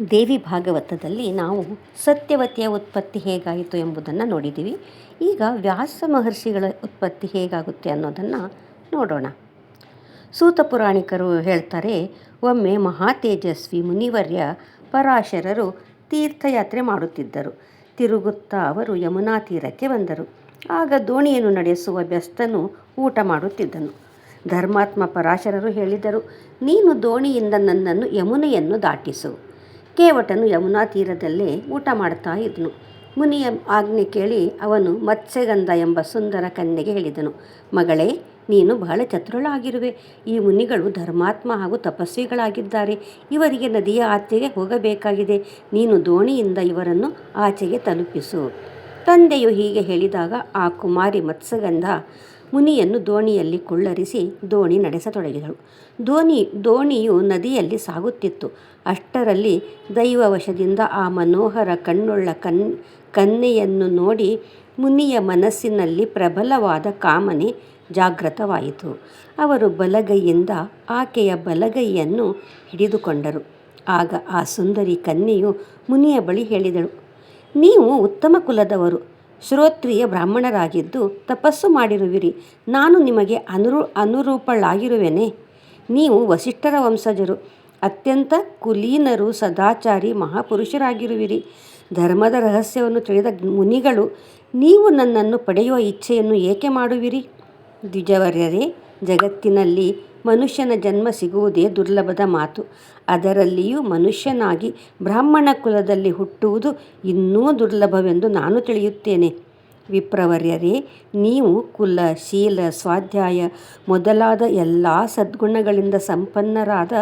ದೇವಿ ಭಾಗವತದಲ್ಲಿ ನಾವು ಸತ್ಯವತಿಯ ಉತ್ಪತ್ತಿ ಹೇಗಾಯಿತು ಎಂಬುದನ್ನು ನೋಡಿದ್ದೀವಿ. ಈಗ ವ್ಯಾಸ ಮಹರ್ಷಿಗಳ ಉತ್ಪತ್ತಿ ಹೇಗಾಗುತ್ತೆ ಅನ್ನೋದನ್ನು ನೋಡೋಣ. ಸೂತ ಪುರಾಣಿಕರು ಹೇಳ್ತಾರೆ, ಒಮ್ಮೆ ಮಹಾತೇಜಸ್ವಿ ಮುನಿವರ್ಯ ಪರಾಶರರು ತೀರ್ಥಯಾತ್ರೆ ಮಾಡುತ್ತಿದ್ದರು. ತಿರುಗುತ್ತಾ ಅವರು ಯಮುನಾ ತೀರಕ್ಕೆ ಬಂದರು. ಆಗ ದೋಣಿಯನ್ನು ನಡೆಸುವ ಬೆಸ್ತನು ಊಟ ಮಾಡುತ್ತಿದ್ದನು. ಧರ್ಮಾತ್ಮ ಪರಾಶರರು ಹೇಳಿದರು, ನೀನು ದೋಣಿಯಿಂದ ನನ್ನನ್ನು ಯಮುನೆಯನ್ನು ದಾಟಿಸು. ಕೇವಟನು ಯಮುನಾ ತೀರದಲ್ಲೇ ಊಟ ಮಾಡ್ತಾ ಇದ್ದನು. ಮುನಿಯ ಆಜ್ಞೆ ಕೇಳಿ ಅವನು ಮತ್ಸ್ಯಗಂಧ ಎಂಬ ಸುಂದರ ಕನ್ಯೆಗೆ ಹೇಳಿದನು, ಮಗಳೇ, ನೀನು ಬಹಳ ಚತುರಳಾಗಿರುವೆ. ಈ ಮುನಿಗಳು ಧರ್ಮಾತ್ಮ ಹಾಗೂ ತಪಸ್ವಿಗಳಾಗಿದ್ದಾರೆ. ಇವರಿಗೆ ನದಿಯ ಆಚೆಗೆ ಹೋಗಬೇಕಾಗಿದೆ. ನೀನು ದೋಣಿಯಿಂದ ಇವರನ್ನು ಆಚೆಗೆ ತಲುಪಿಸು. ತಂದೆಯು ಹೀಗೆ ಹೇಳಿದಾಗ ಆ ಕುಮಾರಿ ಮತ್ಸ್ಯಗಂಧ ಮುನಿಯನ್ನು ದೋಣಿಯಲ್ಲಿ ಕುಳ್ಳರಿಸಿ ದೋಣಿ ನಡೆಸತೊಡಗಿದಳು. ದೋಣಿ, ದೋಣಿಯು ನದಿಯಲ್ಲಿ ಸಾಗುತ್ತಿತ್ತು. ಅಷ್ಟರಲ್ಲಿ ದೈವವಶದಿಂದ ಆ ಮನೋಹರ ಕಣ್ಣುಳ್ಳ ಕನ್, ಕನ್ಯೆಯನ್ನು ನೋಡಿ ಮುನಿಯ ಮನಸ್ಸಿನಲ್ಲಿ ಪ್ರಬಲವಾದ ಕಾಮನೆ ಜಾಗೃತವಾಯಿತು ಅವರು ಬಲಗೈಯಿಂದ ಆಕೆಯ ಬಲಗೈಯನ್ನು ಹಿಡಿದುಕೊಂಡರು. ಆಗ ಆ ಸುಂದರಿ ಕನ್ಯೆಯು ಮುನಿಯ ಬಳಿ ಹೇಳಿದಳು, ನೀವು ಉತ್ತಮ ಕುಲದವರು. ಶ್ರೋತ್ರಿಯ ಬ್ರಾಹ್ಮಣರಾಗಿದ್ದು ತಪಸ್ಸು ಮಾಡಿರುವಿರಿ. ನಾನು ನಿಮಗೆ ಅನುರೂ, ಅನುರೂಪಳಾಗಿರುವೆನೆ. ನೀವು ವಸಿಷ್ಠರ ವಂಶಜರು. ಅತ್ಯಂತ ಕುಲೀನರು, ಸದಾಚಾರಿ, ಮಹಾಪುರುಷರಾಗಿರುವಿರಿ. ಧರ್ಮದ ರಹಸ್ಯವನ್ನು ತಿಳಿದ ಮುನಿಗಳು, ನೀವು ನನ್ನನ್ನು ಪಡೆಯುವ ಇಚ್ಛೆಯನ್ನು ಏಕೆ ಮಾಡುವಿರಿ? ದ್ವಿಜವರ್ಯರೇ ಜಗತ್ತಿನಲ್ಲಿ ಮನುಷ್ಯನ ಜನ್ಮ ಸಿಗುವುದೇ ದುರ್ಲಭದ ಮಾತು. ಅದರಲ್ಲಿಯೂ ಮನುಷ್ಯನಾಗಿ ಬ್ರಾಹ್ಮಣ ಕುಲದಲ್ಲಿ ಹುಟ್ಟುವುದು ಇನ್ನೂ ದುರ್ಲಭವೆಂದು ನಾನು ತಿಳಿಯುತ್ತೇನೆ. ವಿಪ್ರವರ್ಯರೇ, ನೀವು ಕುಲ, ಶೀಲ, ಸ್ವಾಧ್ಯಾಯ ಮೊದಲಾದ ಎಲ್ಲ ಸದ್ಗುಣಗಳಿಂದ ಸಂಪನ್ನರಾದ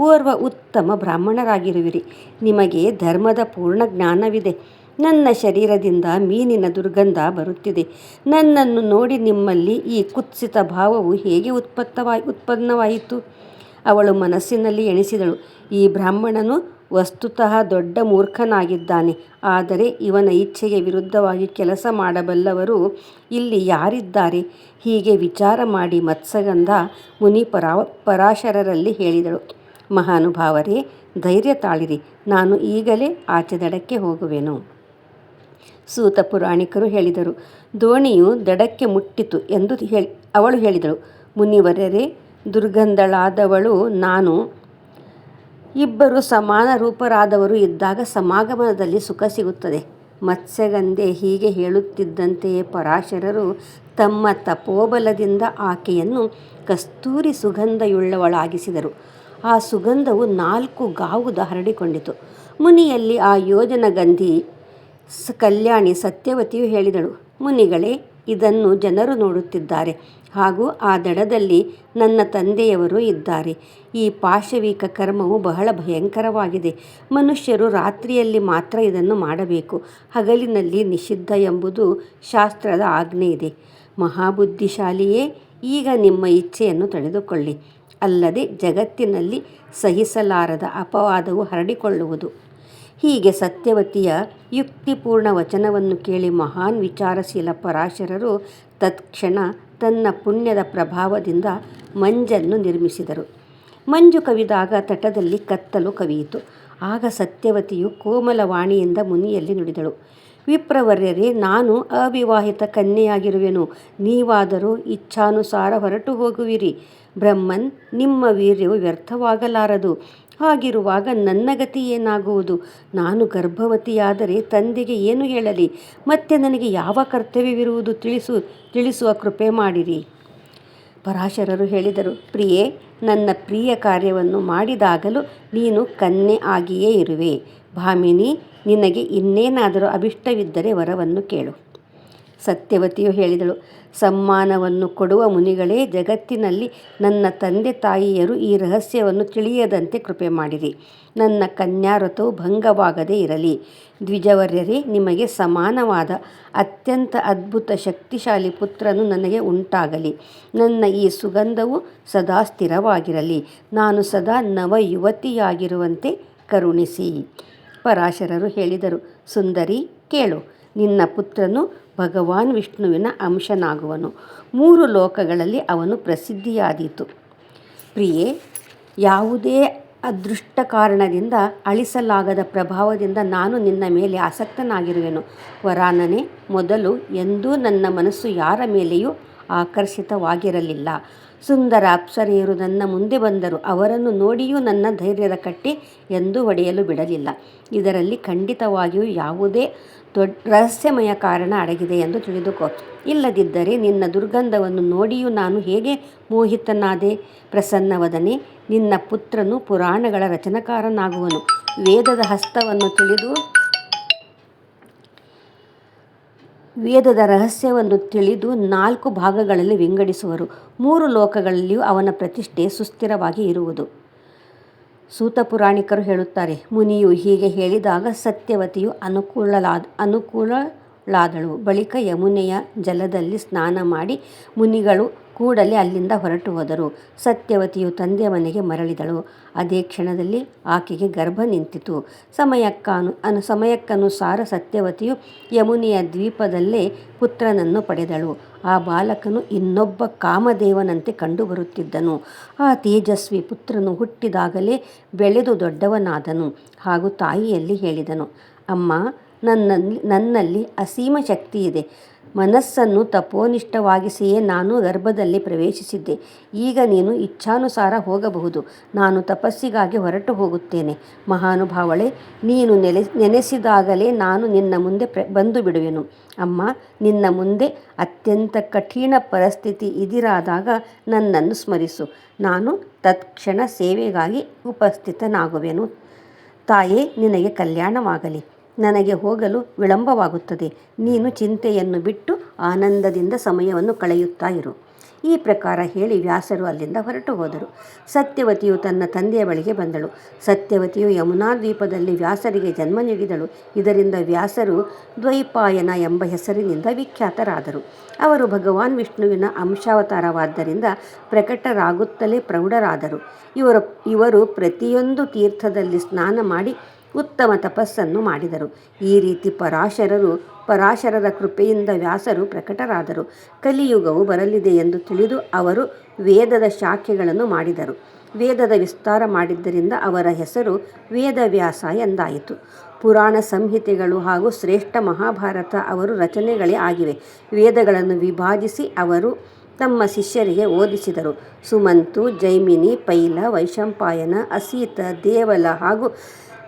ಓರ್ವ ಉತ್ತಮ ಬ್ರಾಹ್ಮಣರಾಗಿರುವಿರಿ. ನಿಮಗೆ ಧರ್ಮದ ಪೂರ್ಣ ಜ್ಞಾನವಿದೆ. ನನ್ನ ಶರೀರದಿಂದ ಮೀನಿನ ದುರ್ಗಂಧ ಬರುತ್ತಿದೆ. ನನ್ನನ್ನು ನೋಡಿ ನಿಮ್ಮಲ್ಲಿ ಈ ಕುತ್ಸಿತ ಭಾವವು ಹೇಗೆ ಉತ್ಪತ್ತವಾಯಿ, ಉತ್ಪನ್ನವಾಯಿತು? ಅವಳು ಮನಸ್ಸಿನಲ್ಲಿ ಎಣಿಸಿದಳು. ಈ ಬ್ರಾಹ್ಮಣನು ವಸ್ತುತಃ ದೊಡ್ಡ ಮೂರ್ಖನಾಗಿದ್ದಾನೆ. ಆದರೆ ಇವನ ಇಚ್ಛೆಗೆ ವಿರುದ್ಧವಾಗಿ ಕೆಲಸ ಮಾಡಬಲ್ಲವರು ಇಲ್ಲಿ ಯಾರಿದ್ದಾರೆ? ಹೀಗೆ ವಿಚಾರ ಮಾಡಿ ಮತ್ಸಗಂಧ ಮುನಿ ಪರಾ, ಪರಾಶರರಲ್ಲಿ ಹೇಳಿದಳು. ಮಹಾನುಭಾವರೇ, ಧೈರ್ಯ ತಾಳಿರಿ. ನಾನು ಈಗಲೇ ಆಚೆ ದಡಕ್ಕೆ ಹೋಗುವೆನು. ಸೂತ ಪುರಾಣಿಕರು ಹೇಳಿದರು. ದೋಣಿಯು ದಡಕ್ಕೆ ಮುಟ್ಟಿತು ಎಂದು ಹೇಳಿ ಅವಳು ಹೇಳಿದಳು. ಮುನಿವರರೇ, ದುರ್ಗಂಧಳಾದವಳು ನಾನು. ಇಬ್ಬರು ಸಮಾನ ರೂಪರಾದವರು ಇದ್ದಾಗ ಸಮಾಗಮನದಲ್ಲಿ ಸುಖ ಸಿಗುತ್ತದೆ. ಮತ್ಸ್ಯಗಂಧೆ ಹೀಗೆ ಹೇಳುತ್ತಿದ್ದಂತೆಯೇ ಪರಾಶರರು ತಮ್ಮ ತಪೋಬಲದಿಂದ ಆಕೆಯನ್ನು ಕಸ್ತೂರಿ ಸುಗಂಧಯುಳ್ಳವಳಾಗಿಸಿದರು. ಆ ಸುಗಂಧವು ನಾಲ್ಕು ಗಾವುದ ಹರಡಿಕೊಂಡಿತು. ಮುನಿಯಲ್ಲಿ ಆ ಯೋಜನಗಂಧಿ ಕಲ್ಯಾಣಿ ಸತ್ಯವತಿಯು ಹೇಳಿದಳು, ಮುನಿಗಳೇ, ಇದನ್ನು ಜನರು ನೋಡುತ್ತಿದ್ದಾರೆ. ಹಾಗೂ ಆ ದಡದಲ್ಲಿ ನನ್ನ ತಂದೆಯವರು ಇದ್ದಾರೆ. ಈ ಪಾಶವಿಕ ಕರ್ಮವು ಬಹಳ ಭಯಂಕರವಾಗಿದೆ. ಮನುಷ್ಯರು ರಾತ್ರಿಯಲ್ಲಿ ಮಾತ್ರ ಇದನ್ನು ಮಾಡಬೇಕು. ಹಗಲಿನಲ್ಲಿ ನಿಷಿದ್ಧ ಎಂಬುದು ಶಾಸ್ತ್ರದ ಆಜ್ಞೆ ಇದೆ. ಮಹಾಬುದ್ಧಿಶಾಲಿಯೇ, ಈಗ ನಿಮ್ಮ ಇಚ್ಛೆಯನ್ನು ತಡೆದುಕೊಳ್ಳಿ. ಅಲ್ಲದೆ ಜಗತ್ತಿನಲ್ಲಿ ಸಹಿಸಲಾರದ ಅಪವಾದವು ಹರಡಿಕೊಳ್ಳುವುದು. ಹೀಗೆ ಸತ್ಯವತಿಯ ಯುಕ್ತಿಪೂರ್ಣ ವಚನವನ್ನು ಕೇಳಿ ಮಹಾನ್ ವಿಚಾರಶೀಲ ಪರಾಶರರು ತತ್ಕ್ಷಣ ತನ್ನ ಪುಣ್ಯದ ಪ್ರಭಾವದಿಂದ ಮಂಜನ್ನು ನಿರ್ಮಿಸಿದರು. ಮಂಜು ಕವಿದಾಗ ತಟದಲ್ಲಿ ಕತ್ತಲು ಕವಿಯಿತು. ಆಗ ಸತ್ಯವತಿಯು ಕೋಮಲವಾಣಿಯಿಂದ ಮುನಿಯಲ್ಲಿ ನುಡಿದಳು. ವಿಪ್ರವರ್ಯರೇ, ನಾನು ಅವಿವಾಹಿತ ಕನ್ಯೆಯಾಗಿರುವೆನು. ನೀವಾದರೂ ಇಚ್ಛಾನುಸಾರ ಹೊರಟು ಹೋಗುವಿರಿ. ಬ್ರಹ್ಮನ್, ನಿಮ್ಮ ವೀರ್ಯವು ವ್ಯರ್ಥವಾಗಲಾರದು. ಹಾಗಿರುವಾಗ ನನ್ನ ಗತಿ ಏನಾಗುವುದು? ನಾನು ಗರ್ಭವತಿಯಾದರೆ ತಂದೆಗೆ ಏನು ಹೇಳಲಿ? ಮತ್ತೆ ನನಗೆ ಯಾವ ಕರ್ತವ್ಯವಿರುವುದು ತಿಳಿಸು, ತಿಳಿಸುವ ಕೃಪೆ ಮಾಡಿರಿ. ಪರಾಶರರು ಹೇಳಿದರು, ಪ್ರಿಯೆ, ನನ್ನ ಪ್ರಿಯ ಕಾರ್ಯವನ್ನು ಮಾಡಿದಾಗಲೂ ನೀನು ಕನ್ಯೆ ಆಗಿಯೇ ಇರುವೆ. ಭಾಮಿನಿ, ನಿನಗೆ ಇನ್ನೇನಾದರೂ ಅಭಿಷ್ಟವಿದ್ದರೆ ವರವನ್ನು ಕೇಳು. ಸತ್ಯವತಿಯು ಹೇಳಿದಳು, ಸಮ್ಮಾನವನ್ನು ಕೊಡುವ ಮುನಿಗಳೇ, ಜಗತ್ತಿನಲ್ಲಿ ನನ್ನ ತಂದೆ ತಾಯಿಯರು ಈ ರಹಸ್ಯವನ್ನು ತಿಳಿಯದಂತೆ ಕೃಪೆ ಮಾಡಿರಿ. ನನ್ನ ಕನ್ಯಾರಥವು ಭಂಗವಾಗದೇ ಇರಲಿ. ದ್ವಿಜವರ್ಯರೇ, ನಿಮಗೆ ಸಮಾನವಾದ ಅತ್ಯಂತ ಅದ್ಭುತ ಶಕ್ತಿಶಾಲಿ ಪುತ್ರನು ನನಗೆ ಉಂಟಾಗಲಿ. ನನ್ನ ಈ ಸುಗಂಧವು ಸದಾ ಸ್ಥಿರವಾಗಿರಲಿ. ನಾನು ಸದಾ ನವ ಯುವತಿಯಾಗಿರುವಂತೆ ಕರುಣಿಸಿ. ಪರಾಶರರು ಹೇಳಿದರು, ಸುಂದರಿ, ಕೇಳು. ನಿನ್ನ ಪುತ್ರನು ಭಗವಾನ್ ವಿಷ್ಣುವಿನ ಅಂಶನಾಗುವನು. ಮೂರು ಲೋಕಗಳಲ್ಲಿ ಅವನು ಪ್ರಸಿದ್ಧಿಯಾದೀತು. ಪ್ರಿಯೆ, ಯಾವುದೇ ಅದೃಷ್ಟ ಕಾರಣದಿಂದ ಅಳಿಸಲಾಗದ ಪ್ರಭಾವದಿಂದ ನಾನು ನಿನ್ನ ಮೇಲೆ ಆಸಕ್ತನಾಗಿರುವೆನು. ವರಾನನೇ, ಮೊದಲು ಎಂದೂ ನನ್ನ ಮನಸ್ಸು ಯಾರ ಮೇಲೆಯೂ ಆಕರ್ಷಿತವಾಗಿರಲಿಲ್ಲ. ಸುಂದರ ಅಪ್ಸರೆಯರು ನನ್ನ ಮುಂದೆ ಬಂದರು. ಅವರನ್ನು ನೋಡಿಯೂ ನನ್ನ ಧೈರ್ಯದ ಕಟ್ಟಿ ಎಂದು ಹೊಡೆಯಲು ಬಿಡಲಿಲ್ಲ. ಇದರಲ್ಲಿ ಖಂಡಿತವಾಗಿಯೂ ಯಾವುದೇ ದೊಡ್ಡ ರಹಸ್ಯಮಯ ಕಾರಣ ಅಡಗಿದೆ ಎಂದು ತಿಳಿದುಕೋ. ಇಲ್ಲದಿದ್ದರೆ ನಿನ್ನ ದುರ್ಗಂಧವನ್ನು ನೋಡಿಯೂ ನಾನು ಹೇಗೆ ಮೋಹಿತನಾದೆ? ಪ್ರಸನ್ನವದನೆ, ನಿನ್ನ ಪುತ್ರನು ಪುರಾಣಗಳ ರಚನಕಾರನಾಗುವನು. ವೇದದ ಹಸ್ತವನ್ನು ತಿಳಿದು ವೇದದ ರಹಸ್ಯವನ್ನು ತಿಳಿದು ನಾಲ್ಕು ಭಾಗಗಳಲ್ಲಿ ವಿಂಗಡಿಸುವರು. ಮೂರು ಲೋಕಗಳಲ್ಲಿಯೂ ಅವನ ಪ್ರತಿಷ್ಠೆ ಸುಸ್ಥಿರವಾಗಿ ಇರುವುದು. ಸೂತ ಪುರಾಣಿಕರು ಹೇಳುತ್ತಾರೆ, ಮುನಿಯು ಹೀಗೆ ಹೇಳಿದಾಗ ಸತ್ಯವತಿಯು ಅನುಕೂಲಲಾದ ಅನುಕೂಲಳಾದಳು. ಬಳಿಕ ಯಮುನೆಯ ಜಲದಲ್ಲಿ ಸ್ನಾನ ಮಾಡಿ ಮುನಿಗಳು ಕೂಡಲೇ ಅಲ್ಲಿಂದ ಹೊರಟು ಹೋದರು. ಸತ್ಯವತಿಯು ತಂದೆಯ ಮನೆಗೆ ಮರಳಿದಳು. ಅದೇ ಕ್ಷಣದಲ್ಲಿ ಆಕೆಗೆ ಗರ್ಭ ನಿಂತಿತು. ಸಮಯಕ್ಕಾನು, ಅನು, ಸಮಯಕ್ಕನುಸಾರ ಸತ್ಯವತಿಯು ಯಮುನಿಯ ದ್ವೀಪದಲ್ಲೇ ಪುತ್ರನನ್ನು ಪಡೆದಳು. ಆ ಬಾಲಕನು ಇನ್ನೊಬ್ಬ ಕಾಮದೇವನಂತೆ ಕಂಡುಬರುತ್ತಿದ್ದನು. ಆ ತೇಜಸ್ವಿ ಪುತ್ರನು ಹುಟ್ಟಿದಾಗಲೇ ಬೆಳೆದು ದೊಡ್ಡವನಾದನು ಹಾಗೂ ತಾಯಿಯಲ್ಲಿ ಹೇಳಿದನು, ಅಮ್ಮ, ನನ್ನಲ್ಲಿ ನನ್ನಲ್ಲಿ ಅಸೀಮ ಶಕ್ತಿ ಇದೆ ಮನಸ್ಸನ್ನು ತಪೋನಿಷ್ಠವಾಗಿಸಿಯೇ ನಾನು ಗರ್ಭದಲ್ಲಿ ಪ್ರವೇಶಿಸಿದ್ದೆ. ಈಗ ನೀನು ಇಚ್ಛಾನುಸಾರ ಹೋಗಬಹುದು. ನಾನು ತಪಸ್ಸಿಗಾಗಿ ಹೊರಟು ಹೋಗುತ್ತೇನೆ. ಮಹಾನುಭಾವಳೆ, ನೀನು ನೆಲೆ, ನೆನೆಸಿದಾಗಲೇ ನಾನು ನಿನ್ನ ಮುಂದೆ ಪ್ರ, ಬಂದು ಬಿಡುವೆನು. ಅಮ್ಮ, ನಿನ್ನ ಮುಂದೆ ಅತ್ಯಂತ ಕಠಿಣ ಪರಿಸ್ಥಿತಿ ಇದಿರಾದಾಗ ನನ್ನನ್ನು ಸ್ಮರಿಸು. ನಾನು ತತ್ಕ್ಷಣ ಸೇವೆಗಾಗಿ ಉಪಸ್ಥಿತನಾಗುವೆನು. ತಾಯೇ, ನಿನಗೆ ಕಲ್ಯಾಣವಾಗಲಿ. ನನಗೆ ಹೋಗಲು ವಿಳಂಬವಾಗುತ್ತದೆ. ನೀನು ಚಿಂತೆಯನ್ನು ಬಿಟ್ಟು ಆನಂದದಿಂದ ಸಮಯವನ್ನು ಕಳೆಯುತ್ತಾ ಇರು. ಈ ಪ್ರಕಾರ ಹೇಳಿ ವ್ಯಾಸರು ಅಲ್ಲಿಂದ ಹೊರಟು ಹೋದರು. ಸತ್ಯವತಿಯು ತನ್ನ ತಂದೆಯ ಬಳಿಗೆ ಬಂದಳು. ಸತ್ಯವತಿಯು ಯಮುನಾ ದ್ವೀಪದಲ್ಲಿ ವ್ಯಾಸರಿಗೆ ಜನ್ಮ ನೀಡಿದಳು. ಇದರಿಂದ ವ್ಯಾಸರು ದ್ವೈಪಾಯನ ಎಂಬ ಹೆಸರಿನಿಂದ ವಿಖ್ಯಾತರಾದರು. ಅವರು ಭಗವಾನ್ ವಿಷ್ಣುವಿನ ಅಂಶಾವತಾರವಾದ್ದರಿಂದ ಪ್ರಕಟರಾಗುತ್ತಲೇ ಪ್ರೌಢರಾದರು. ಇವರು ಇವರು ಪ್ರತಿಯೊಂದು ತೀರ್ಥದಲ್ಲಿ ಸ್ನಾನ ಮಾಡಿ ಉತ್ತಮ ತಪಸ್ಸನ್ನು ಮಾಡಿದರು. ಈ ರೀತಿ ಪರಾಶರರು, ಪರಾಶರರ ಕೃಪೆಯಿಂದ ವ್ಯಾಸರು ಪ್ರಕಟರಾದರು. ಕಲಿಯುಗವು ಬರಲಿದೆ ಎಂದು ತಿಳಿದು ಅವರು ವೇದದ ಶಾಖೆಗಳನ್ನು ಮಾಡಿದರು. ವೇದದ ವಿಸ್ತಾರ ಮಾಡಿದ್ದರಿಂದ ಅವರ ಹೆಸರು ವೇದವ್ಯಾಸ ಎಂದಾಯಿತು. ಪುರಾಣ ಸಂಹಿತೆಗಳು ಹಾಗೂ ಶ್ರೇಷ್ಠ ಮಹಾಭಾರತ ಅವರು ರಚನೆಗಳೇ ಆಗಿವೆ. ವೇದಗಳನ್ನು ವಿಭಾಜಿಸಿ ಅವರು ತಮ್ಮ ಶಿಷ್ಯರಿಗೆ ಓದಿಸಿದರು. ಸುಮಂತು, ಜೈಮಿನಿ, ಪೈಲ, ವೈಶಂಪಾಯನ, ಅಸೀತ, ದೇವಲ ಹಾಗೂ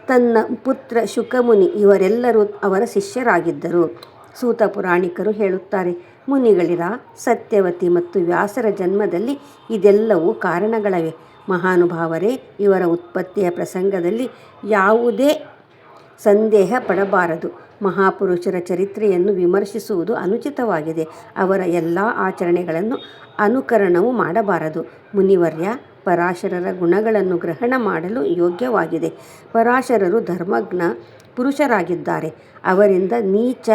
ತನ್ನ ಪುತ್ರ ಶುಕಮುನಿ ಇವರೆಲ್ಲರೂ ಅವರ ಶಿಷ್ಯರಾಗಿದ್ದರು. ಸೂತ ಪುರಾಣಿಕರು ಹೇಳುತ್ತಾರೆ, ಮುನಿಗಳಿರ, ಸತ್ಯವತಿ ಮತ್ತು ವ್ಯಾಸರ ಜನ್ಮದಲ್ಲಿ ಇದೆಲ್ಲವೂ ಕಾರಣಗಳವೆ. ಮಹಾನುಭಾವರೇ, ಇವರ ಉತ್ಪತ್ತಿಯ ಪ್ರಸಂಗದಲ್ಲಿ ಯಾವುದೇ ಸಂದೇಹ ಪಡಬಾರದು. ಮಹಾಪುರುಷರ ಚರಿತ್ರೆಯನ್ನು ವಿಮರ್ಶಿಸುವುದು ಅನುಚಿತವಾಗಿದೆ. ಅವರ ಎಲ್ಲ ಆಚರಣೆಗಳನ್ನು ಅನುಕರಣವು ಮಾಡಬಾರದು. ಮುನಿವರ್ಯ ಪರಾಶರರ ಗುಣಗಳನ್ನು ಗ್ರಹಣ ಮಾಡಲು ಯೋಗ್ಯವಾಗಿದೆ. ಪರಾಶರರು ಧರ್ಮಜ್ಞ ಪುರುಷರಾಗಿದ್ದಾರೆ. ಅವರಿಂದ ನೀಚ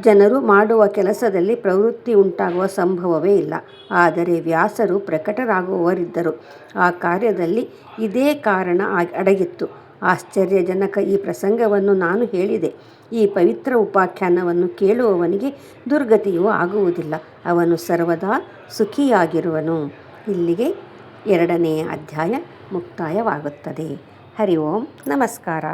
ಜನರು ಮಾಡುವ ಕೆಲಸದಲ್ಲಿ ಪ್ರವೃತ್ತಿ ಉಂಟಾಗುವ ಸಂಭವವೇ ಇಲ್ಲ. ಆದರೆ ವ್ಯಾಸರು ಪ್ರಕಟರಾಗುವವರಿದ್ದರು. ಆ ಕಾರ್ಯದಲ್ಲಿ ಇದೇ ಕಾರಣ ಅಡಗಿತ್ತು. ಆಶ್ಚರ್ಯಜನಕ ಈ ಪ್ರಸಂಗವನ್ನು ನಾನು ಹೇಳಿದೆ. ಈ ಪವಿತ್ರ ಉಪಾಖ್ಯಾನವನ್ನು ಕೇಳುವವನಿಗೆ ದುರ್ಗತಿಯೂ ಆಗುವುದಿಲ್ಲ. ಅವನು ಸರ್ವದಾ ಸುಖಿಯಾಗಿರುವನು. ಇಲ್ಲಿಗೆ ಎರಡನೆಯ ಅಧ್ಯಾಯ ಮುಕ್ತಾಯವಾಗುತ್ತದೆ. ಹರಿ ಓಂ ನಮಸ್ಕಾರ.